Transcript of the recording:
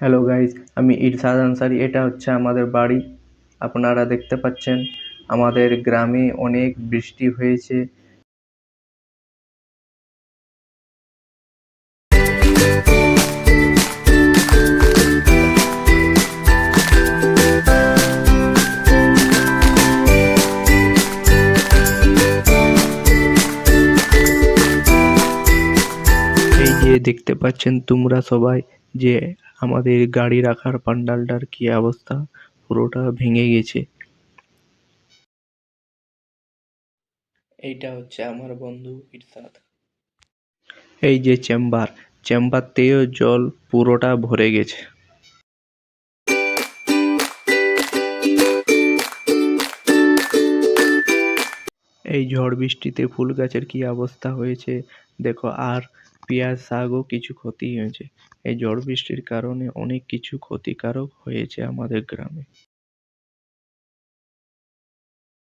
Hello guys আমি ইরশাদ আনসারি। এটা হচ্ছে আমাদের বাড়ি। আপনারা দেখতে পাচ্ছেন, আমাদের গ্রামে অনেক বৃষ্টি হয়েছে। এই যে দেখতে পাচ্ছেন তোমরা সবাই যে আমাদের গাড়ি রাখার পান্ডালটার কি অবস্থা? পুরোটা ভেঙে গেছে। এইটা হচ্ছে আমার বন্ধু ইরশাদ। এই যে চেম্বার চেম্বার চেম্বারতেও জল পুরোটা ভরে গেছে। এই ঝড় বৃষ্টিতে ফুল গাছের কি অবস্থা হয়েছে? দেখো আর পেঁয়াজ, শাকও কিছু ক্ষতি হয়েছে। এই ঝড় বৃষ্টির কারণে অনেক কিছু ক্ষতিকারক হয়েছে আমাদের গ্রামে।